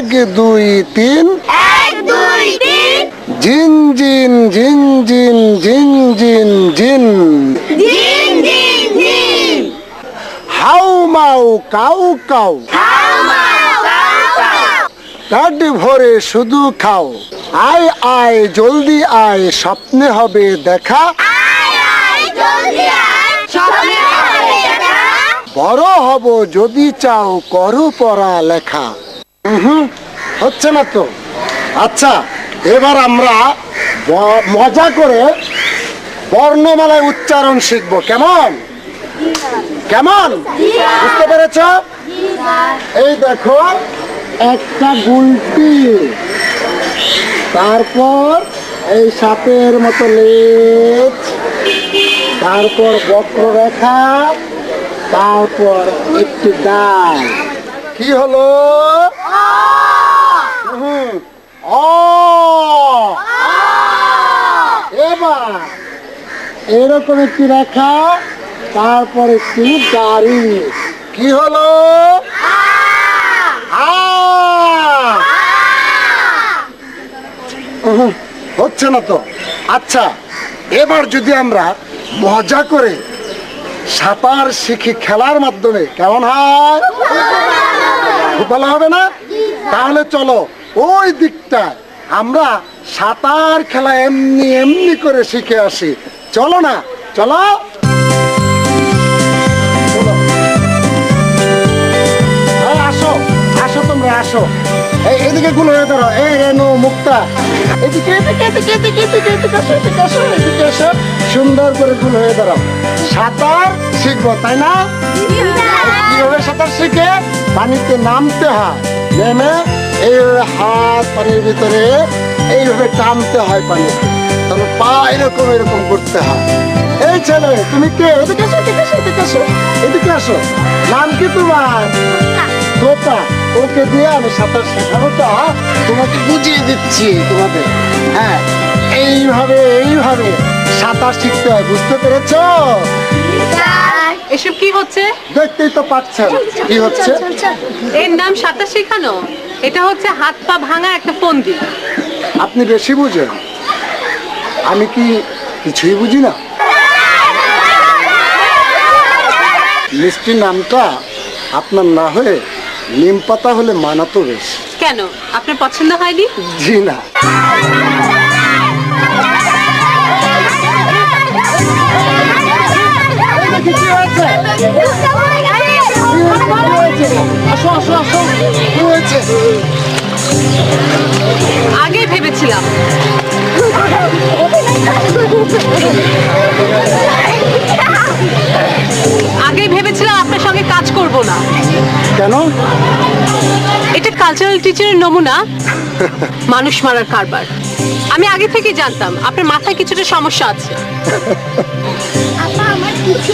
এক দুই তিন। জিন জিন জিন জিন জিন জিন জিন। হাউ মাউ কাউ কাউ। কাট ভরে শুধু খাও। আয় আয় জলদি আয় স্বপ্নে হবে দেখা। বড় হব যদি চাও করো পড়া লেখা হুম হচ্ছে না তো? আচ্ছা এবার আমরা মজা করে বর্ণমালায় উচ্চারণ শিখব। কেমন? কেমন? বুঝতে পেরেছ? এই দেখো, একটা গুলটি তারপর এই সাপের মতো লেজ। তারপর বক্ররেখা। তারপর একটি ডাল কি হলো? এরকম একটি রেখা, তারপর একটি গাড়ি। কি হলো? হচ্ছে না তো। আচ্ছা এবার যদি আমরা মজা করে সাঁতার শিখি খেলার মাধ্যমে, কেমন হয়? খুব ভালো হবে না? তাহলে চলো ওই দিকটা আমরা সাঁতার খেলা এমনি এমনি করে শিখে আসি। চলো না চলো। চলো। আসো আসো তোমরা আসো। এই এদিকে গুলো হয়ে ধরো। এই রেনু মুক্তা। এদিকে এদিকে এদিকে এদিকে এদিকে এদিকে আসো এদিকে আসো এদিকে আসো। সুন্দর করে গুলো হয়ে ধরো। সাঁতার শিখব তাই না? কীভাবে সাঁতার শিখে? পানিতে নামতে হয়। নেমে এইভাবে হাত পানির ভিতরে এইভাবে টানতে হয় পানিতে তারপর পা এরকম এরকম করতে হয়। এই ছেলে তুমি কে? এদিকে আসো এদিকে আসো এদিকে আসো। এদিকে আসো। নাম কি তোমার? তোতা ওকে দিয়ে আমি সাঁতার শেখানোটা তোমাকে বুঝিয়ে দিচ্ছি তোমাদের। হ্যাঁ এইভাবে এইভাবে সাঁতার শিখতে হয় বুঝতে পেরেছ? এসব কি হচ্ছে? দেখতেই তো পাচ্ছেন কি হচ্ছে। এর নাম সাঁতার শেখানো? এটা হচ্ছে হাত পা ভাঙা একটা ফন্দি আপনি বেশি বুঝেন। আমি কি কিছুই বুঝি না? মিষ্টি নামটা আপনার না হয়ে নিম পাতা হলে মানাতো বেশ। কেন? আপনার পছন্দ হয়নি? জি না। কি হয়েছে? আসো আসো আসো কি হয়েছে আগে ভেবেছিলাম। আগে ভেবেছিলাম আপনার সঙ্গে কাজ করব না। কেন? এটা কালচারাল টিচারের নমুনা। মানুষ মারার কারবার। আমি আগে থেকে জানতাম আপনার মাথায় কিছুটা সমস্যা আছে। কিছু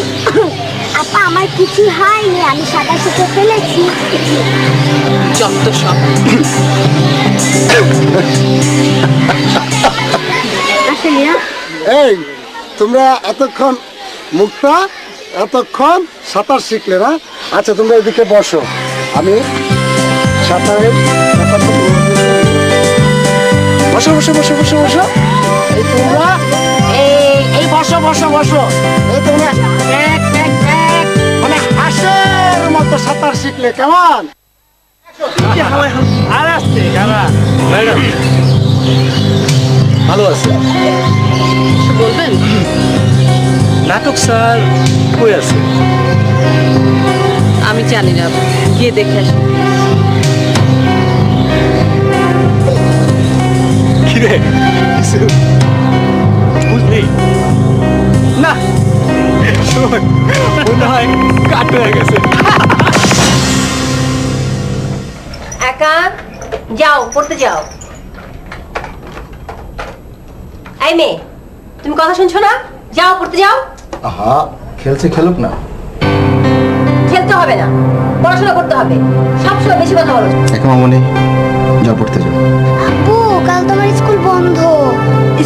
আপা আমার কিছু হয়নি আমি সাঁতার শিখে ফেলেছি। যত সব। এই তোমরা এতক্ষণ মুক্তা এতক্ষণ সাঁতার শিখলে না? আচ্ছা তোমরা এদিকে বসো। আমি সাঁতারের বসো বসো বসো বসো বসো। এই তোমরা বসো বসো বসো। এই তোমরা এক এক এক। মানে হাঁসের মতো সাঁতার শিখলে কেমন? আর আসছে ম্যাডাম। ভালো আছে। বলবেন? নাটক স্যার কই আছে? আমি জানি না গিয়ে দেখে আসি। কিরে? কিছু বুঝলি? মনে হয় কাট হয়ে গেছে। একা? যাও পড়তে যাও। এই মেয়ে তুমি কথা শুনছো না? যাও পড়তে যাও। আহা খেলছে খেলুক না। খেলতে হবে না পড়াশোনা করতে হবে। সবসময় বেশি কথা বলো। এখন মামনি যাও পড়তে যাও। আপু কাল তোমার স্কুল বন্ধ।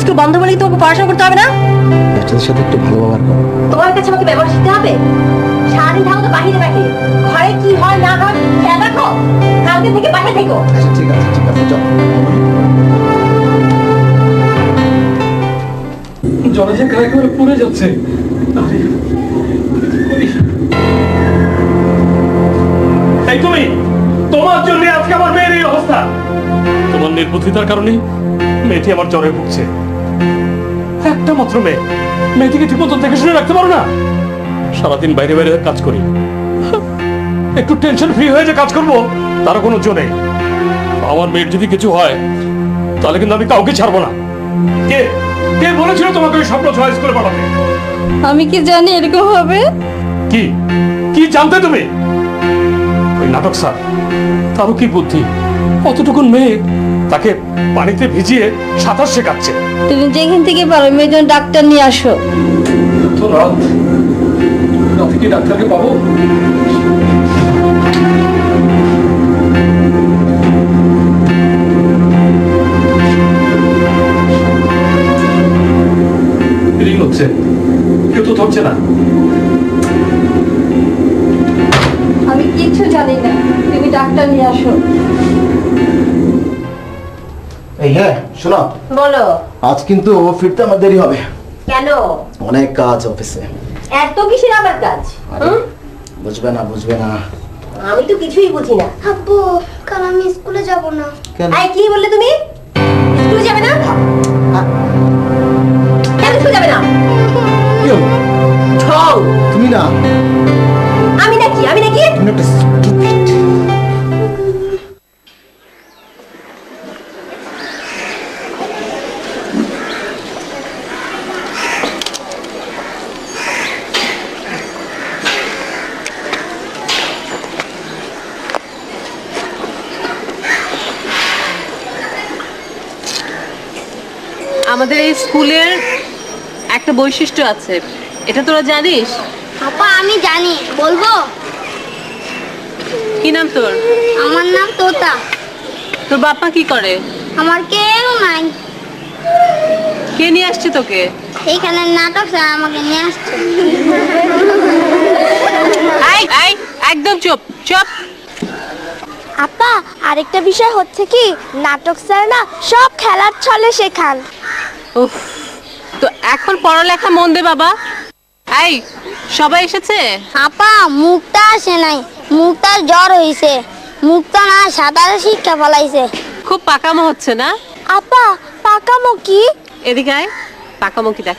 স্কুল বন্ধ বলে কি তোমাকে পড়াশোনা করতে হবে না? বাচ্চাদের সাথে একটু ভালো ব্যবহার করো। তোমার কাছে আমাকে ব্যবহার শিখতে হবে? সারাদিন থাকো তো বাহিরে বাহিরে ঘরে কি হয় না হয় খেয়াল রাখো। কালকে থেকে বাইরে থেকো। আচ্ছা ঠিক আছে ঠিক আছে যাও জলে যে গায়ে করে পড়ে যাচ্ছে। এই তুমি তোমার জন্য আজকে আমার মেয়ের এই অবস্থা। তোমার নির্বুদ্ধিতার কারণে মেয়েটি আমার জ্বরে ভুগছে। একটা মাত্র মেয়ে। মেয়েটিকে ঠিক মতো দেখে শুনে রাখতে পারো না? সারাদিন বাইরে বাইরে কাজ করি। একটু টেনশন ফ্রি হয়ে যে কাজ করব তার কোনো জো নেই। আমার মেয়ের যদি কিছু হয় তাহলে কিন্তু আমি কাউকে ছাড়বো না। কে? কে বলেছিল তোমাকে ওই স্বপ্ন চয়েস করে পাঠাতে? আমি কি জানি এরকম হবে? কি? কি জানতে তুমি? ওই নাটক স্যার তারও কি বুদ্ধি? কতটুকুন মেয়ে তাকে পানিতে ভিজিয়ে সাঁতার শেখাচ্ছে। তুমি যেখান থেকে পারো মেয়ের জন্য ডাক্তার নিয়ে আসো। তো রাতে কি ডাক্তারকে পাবো? হচ্ছে। কেউ তো ধরছে না। আমি কিচ্ছু জানি না। তুমি ডাক্তার নিয়ে আসো। এই হ্যাঁ শোনো। বলো। আজ কিন্তু ফিরতে আমার দেরি হবে। কেন? অনেক কাজ অফিসে। এত কিসের আমার কাজ? বুঝবে না বুঝবে না। আমি তো কিছুই বুঝি না। আব্বু কাল আমি স্কুলে যাব না। আই কি বললে তুমি? স্কুলে যাবে না? কেন স্কুলে যাবে না? তুমি না। আমি নাকি আমি নাকি? স্কুলের একটা বৈশিষ্ট্য আছে। এটা তোরা জানিস? আপা আমি জানি। বলব? কি নাম তোর? আমার নাম তোতা। তোর বাপ্পা কি করে? আমার কেউ নাই। কে নিয়ে আসছে তোকে? এইখানে নাটক স্যার আমাকে নিয়ে আসছে। একদম চুপ চুপ। আপা আরেকটা বিষয় হচ্ছে কি নাটক স্যার না সব খেলার ছলে শেখান। উফ তো এখন পড়ালেখা মন দে বাবা? এই সবাই এসেছে? আপা মুক্তা আসে নাই। মুক্তার জ্বর হইছে। মুক্তা না সাঁতারে শিক্ষা ফলাইছে। খুব পাকামো হচ্ছে না? আপা পাকামো কি? এদিকে আয় পাকামো কি দেখ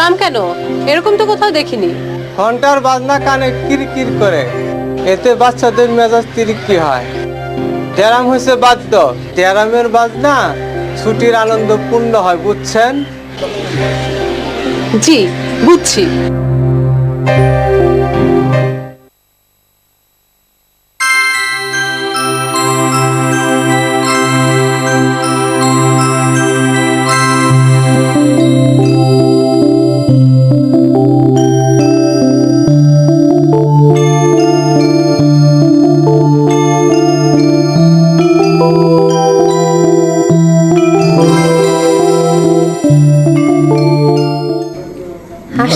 ড্রাম কেন? এরকম তো কোথাও দেখিনি। ঘণ্টার বাজনা কানে কির কির। করে এতে বাচ্চাদের মেজাজ তিরিকি হয়। ড্যারাম হয়েছে বাদ্য। ড্যারামের বাজনা ছুটির আনন্দ পূর্ণ হয় বুঝছেন? জি বুঝছি।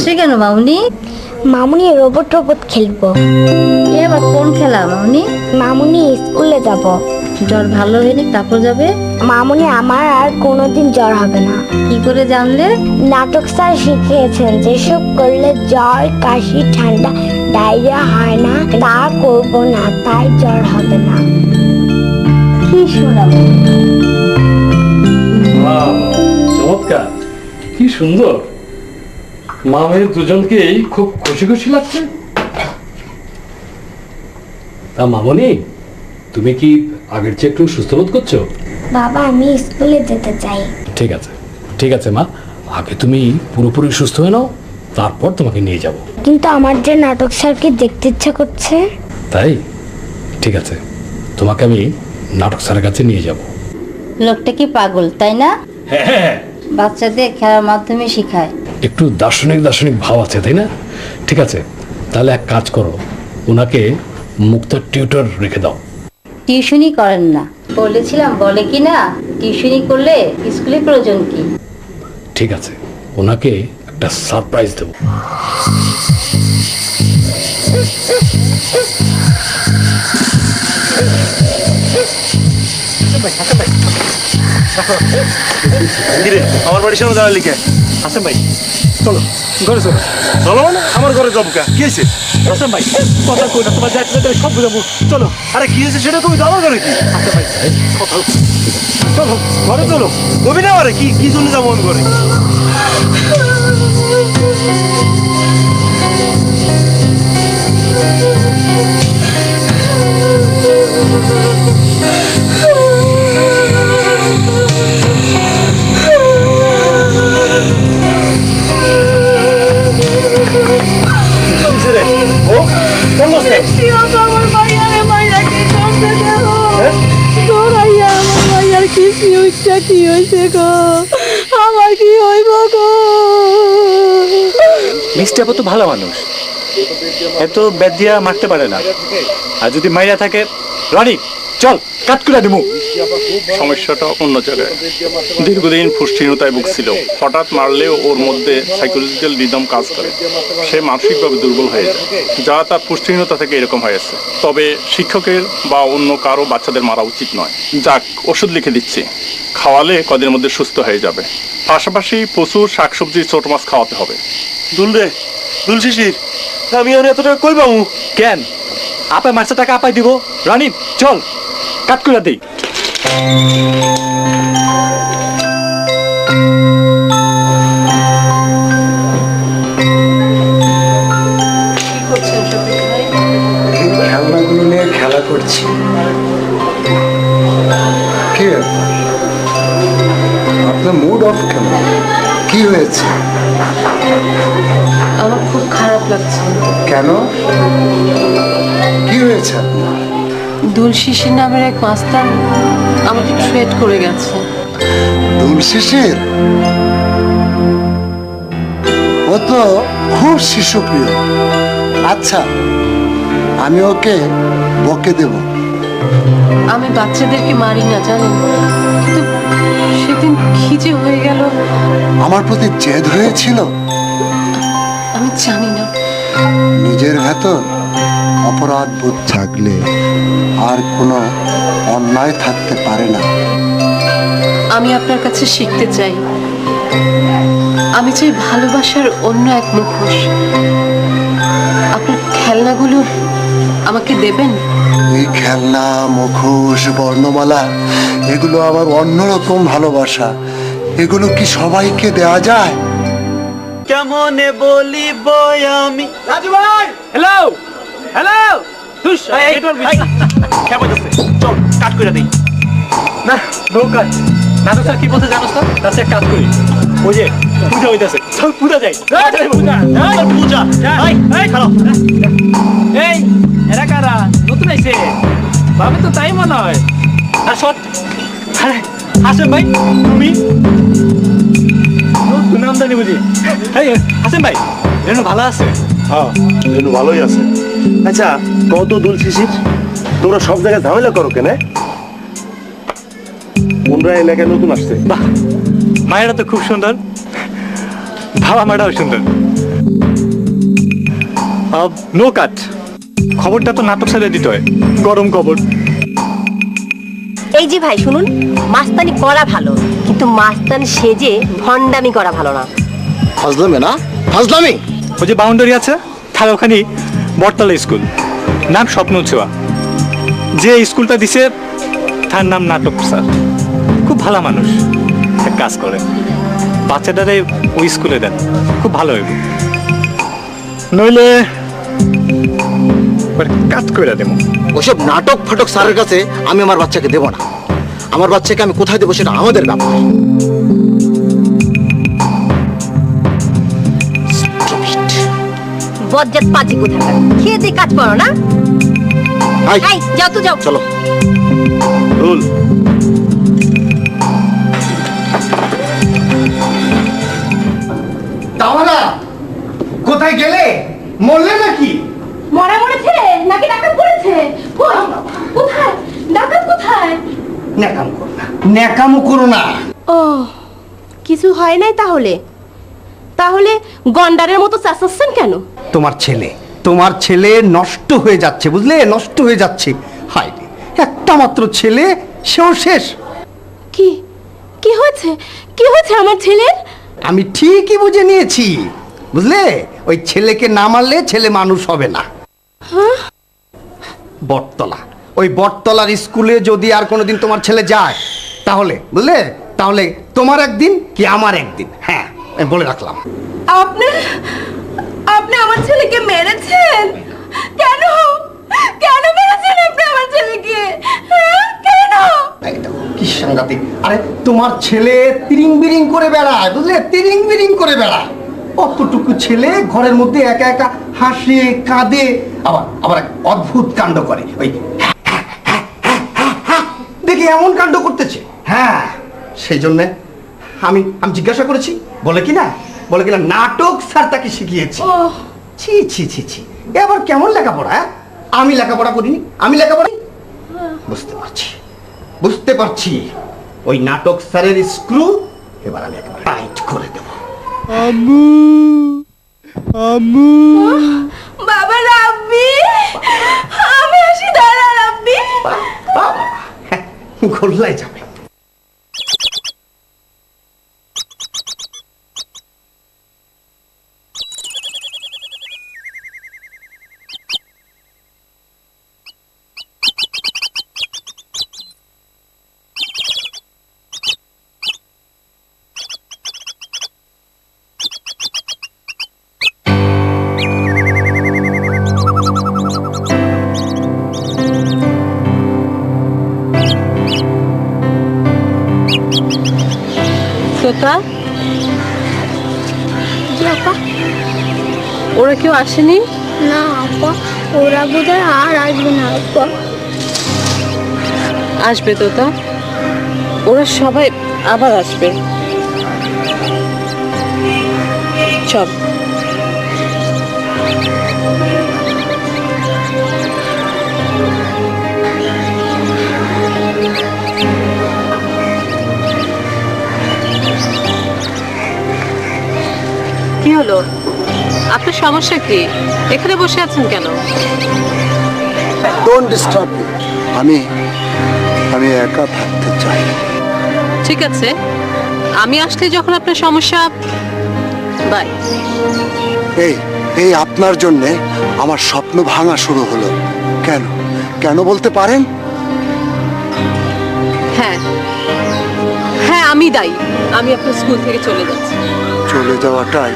হাসছে কেন মামনি? মামুনি রোবট রোবট খেলব। এ আবার কোন খেলা মামনি? মামুনি স্কুলে যাব। জ্বর ভালো হয়নি তারপর যাবে? মামুনি আমার আর কোনোদিন জ্বর হবে না। কি করে জানলে? নাটক স্যার শিখিয়েছেন যেসব করলে জ্বর কাশি ঠান্ডা ডায়রিয়া হয় না। তা করব না তাই জ্বর হবে না। কি শোনাবো? চমৎকার। কি সুন্দর। মামের দুজনকেই খুব খুশি খুশি লাগছে। তা মামনি তুমি কি আগের চেয়ে একটু সুস্থ বোধ করছ? বাবা আমি স্কুলে যেতে চাই। ঠিক আছে ঠিক আছে মা। আগে তুমি পুরোপুরি সুস্থ হয়ে নাও তারপর তোমাকে নিয়ে যাব। কিন্তু আমার যে নাটক স্যারকে দেখতে ইচ্ছা করছে। তাই? ঠিক আছে তোমাকে আমি নাটক স্যারের কাছে নিয়ে যাব। লোকটা কি পাগল তাই না? হ্যাঁ। বাচ্চাদের খেলার মাধ্যমে শেখায়। একটু দার্শনিক দার্শনিক ভাব আছে তাই না? ঠিক আছে তাহলে এক কাজ করো ওনাকে মুক্তার টিউটর রেখে দাও। টিউশনই করেন না। বলেছিলাম বলে কি না? টিউশনই করলে স্কুলে প্রয়োজন কি? ঠিক আছে ওনাকে একটা সারপ্রাইজ দেবো। আমার বাড়ির সামনে দাঁড়ালি কে? হাসান ভাই, চলো, ঘরে চলো। চলো মানে আমার ঘরে যাব কে। কি হয়েছে? হাসান ভাই কথা কই না, তোমার যাইতে যাইতে সব বুঝাবো। চলো, আরে কি হয়েছে সেটা তুমি জানো কেন কি? হাসান ভাই কথা চলো, ঘরে চলো। কবি না আরে, কি কি জন্য যাব আমি ঘরে? কিসে মিষ্টি আপা তো ভালো মানুষ। এত বেদ দিয়া মারতে পারে না। আর যদি মাইরা থাকে, রনি চল কাট করে দিমু সমস্যাটা অন্য জায়গায়। দীর্ঘদিন পুষ্টিহীনতায় ভুগছিল। হঠাৎ মারলেও ওর মধ্যে সাইকোলজিক্যাল রিদম কাজ করে। সে মানসিকভাবে দুর্বল হয়ে যায়। যা তার পুষ্টিহীনতা থেকে এরকম হয়েছে তবে শিক্ষকের বা অন্য কারও বাচ্চাদের মারা উচিত নয়। যাক ওষুধ লিখে দিচ্ছি। খাওয়ালে কদিনের মধ্যে সুস্থ হয়ে যাবে। পাশাপাশি প্রচুর শাকসবজি ছোট মাছ খাওয়াতে হবে। দুল রে দুল শিশির আমি আর এত টাকা কই পাবো? কেন? আপা মাসে টাকা আপাই দিব। রানী চল কাট করে দেই। খেলনাগুলো নিয়ে খেলা করছি। কি? আপনার মুড অফ কেন? কি হয়েছে? আমার খুব খারাপ লাগছে। কেন? কি হয়েছে আপনার? দুল শিশির নামের এক মাস্টার আমাকে থ্রেট করে গেছে। দুল শিশির ও তো খুব শিশুপ্রিয়। আচ্ছা আমি ওকে বকে দেব। আমি বাচ্চাদেরকে মারি না জানেন? কিন্তু সেদিন যে হয়ে গেল? আমার প্রতি জেদ হয়েছিল? আমি জানি না। নিজের ভেতর অপরাধ বোধ থাকলে আর কোনো অন্যায় থাকতে পারে না। আমি আপনার কাছে শিখতে চাই। আমি চাই ভালোবাসার অন্য এক মুখোশ। আপনার খেলনাগুলো আমাকে দেবেন? এই খেলনা মুখোশ বর্ণমালা এগুলো আমার অন্যরকম ভালোবাসা। এগুলো কি সবাইকে দেয়া যায়? কেমনে বলিব আমি? হ্যালো হ্যালো খেপা যাচ্ছে চল কাট করে দিই। না নৌকা। নাটক স্যার কি বলতে জানোস তো? তার এক কাজ করি। ওই যে পূজা হইতেছে। চল পূজা যাই। পূজা। পূজা। এই, এই, খারাপ এই এরা কারা? নতুন আইছে। ভাবে তো তাই মনে হয়। আর শট। আরে হাসেন ভাই তুমি? নতুন আমদানি বুঝি। এই হাসেন ভাই রেনু ভালো আছে? হ্যাঁ রেনু ভালোই আছে। আচ্ছা কত দুল শিশির? তোমরা সব জায়গায় ঝামেলা করো কেন কোনরা এলাকায় নতুন আসছে। বাহ মায়েরা তো খুব সুন্দর। বাবা মাটাও সুন্দর। নো কাট খবরটা তো নাটক সাথে দিতে হয়। গরম খবর। এই যে ভাই শুনুন মাস্তানি করা ভালো কিন্তু মাস্তান সেজে ভণ্ডামি করা ভালো না। ফাজলামে না? ফাজলামি? ওই যে বাউন্ডারি আছে তার ওখানে বটতলা স্কুল। নাম স্বপ্ন ছোঁয়া। যে স্কুলটা দিছে, তার নাম নাটক, স্যার। খুব ভালো মানুষ, এক কাজ করে। বাচ্চাটারে ওই স্কুলে দেন, খুব ভালো হইব। নইলে কাজ করে দেবো। ওসব নাটক ফাটক স্যারের কাছে আমি আমার বাচ্চাকে দেব না। আমার বাচ্চাকে আমি কোথায় দেবো সেটা আমাদের ব্যাপার। বজ্জাত পাজি কোথাকার? খেয়ে দিয়ে কাজ করো না। এই যাও তো যাও। চলো। রুল। তাওয়ারা কোথায় গেলে? মরলে নাকি? মরা মরেছে নাকি ডাকাত পড়েছে? কই? কোথায়? ডাকাত কোথায়? ন্যাকাম করো না। ন্যাকামো করো না। ও কিছু হয় নাই তাহলে? তাহলে গন্ডারের মতো চেঁচাচ্ছেন কেন? তোমার ছেলে তোমার ছেলে নষ্ট হয়ে যাচ্ছে বুঝলে? নষ্ট হয়ে যাচ্ছে। হায় রে, একটা মাত্র ছেলে সেও শেষ। কি? কি হয়েছে? কি হয়েছে আমার ছেলের? আমি ঠিকই বুঝে নিয়েছি বুঝলে? ওই ছেলেকে না মারলে ছেলে মানুষ হবে না। বটতলা। ওই বটতলার স্কুলে যদি আর কোনোদিন তোমার ছেলে যায় তাহলে বুঝলে? তাহলে তোমার একদিন কি আমার একদিন? হ্যাঁ। আমি বলে রাখলাম। আপনি আপনি আমার ছেলেকে মেরেছেন? কেন? কেন মেরেছেন আপনি আমার ছেলেকে? হ্যাঁ? কেন? কি সাংঘাতিক। আরে তোমার ছেলে তিরিং বিরিং করে বেড়ায় বুঝলে? তিরিং বিরিং করে বেড়ায়। অতটুকু ছেলে ঘরের মধ্যে একা একা হাসে কাঁদে। আবার আবার এক অদ্ভুত কাণ্ড করে। ওই দেখি এমন কাণ্ড করতেছে। হ্যাঁ সেই জন্যে আমি আমি জিজ্ঞাসা করেছি বলে কি না বলে কিনা নাটক স্যার তাকে শিখিয়েছে। ছি ছি ছি ছি। এ আবার কেমন লেখাপড়া হ্যাঁ? আমি লেখাপড়া করিনি আমি লেখাপড়া বুঝতে পারছি বুঝতে পারছি। ওই নাটক স্যারের স্ক্রু এবার আমি একেবারে টাইট করে দেব। আম্মু আম্মু। বাবা রাব্বি আমি আসি দাঁড়া রাব্বি হ্যাঁ, গোল্লায় যাবে। তোতা জি আপা। ওরা কেউ আসেনি? না আপা। ওরা বোধহয় আর আসবে না আপা। আসবে তো তা? ওরা সবাই আবার আসবে। চল। হলো? আপনার সমস্যা কি? এখানে বসে আছেন কেন? ডোন্ট ডিস্টার্ব মি আমি আমি একা থাকতে চাই। ঠিক আছে। আমি আসলে যখন আপনার সমস্যা বাই। এই এই আপনার জন্যে আমার স্বপ্ন ভাঙা শুরু হলো। কেন? কেন বলতে পারেন? হ্যাঁ। হ্যাঁ আমি দায়ী। আমি আপনার স্কুল থেকে চলে যাচ্ছি। চলে যাওয়াটাই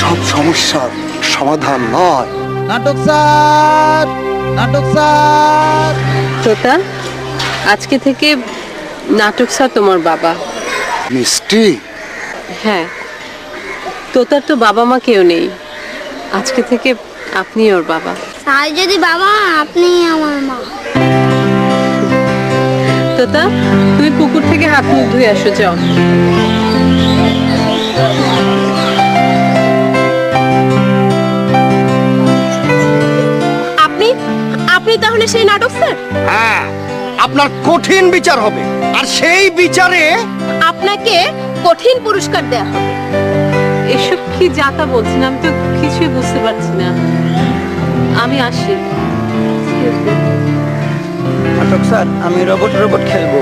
সব সমস্যার সমাধান নয়। নাটক স্যার নাটক স্যার। তোতা আজকে থেকে নাটক স্যার তোমার বাবা। মিষ্টি? হ্যাঁ তোতার তো বাবা মা কেউ নেই। আজকে থেকে আপনি ওর বাবা। স্যার যদি বাবা আপনি আমার মা। তোতা তুমি পুকুর থেকে হাত মুখ ধুয়ে আসো যাও। আপনি তাহলে সেই নাটক স্যার? হ্যাঁ আপনার কঠিন বিচার হবে। আর সেই বিচারে আপনাকে কঠিন পুরস্কার দেয়া হবে। এসব কি যাতা বলছেন? আমি তো কিছুই বুঝতে পারছি না। আমি আসি। নাটক স্যার আমি রোবট রোবট খেলব।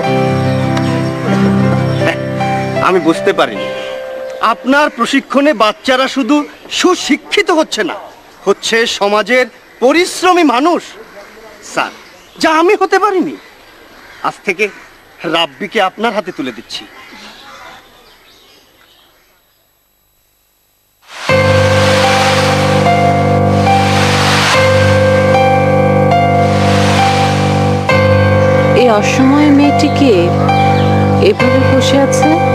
আমি বুঝতে পারিনি। আপনার প্রশিক্ষণে বাচ্চারা শুধু সুশিক্ষিত হচ্ছে না হচ্ছে সমাজের পরিশ্রমী মানুষ। স্যার। যা আমি হতে পারিনি। আজ থেকে রাব্বিকে আপনার হাতে তুলে দিচ্ছি। এই অসময়ে মেয়েটিকে এভাবে বসে আছে?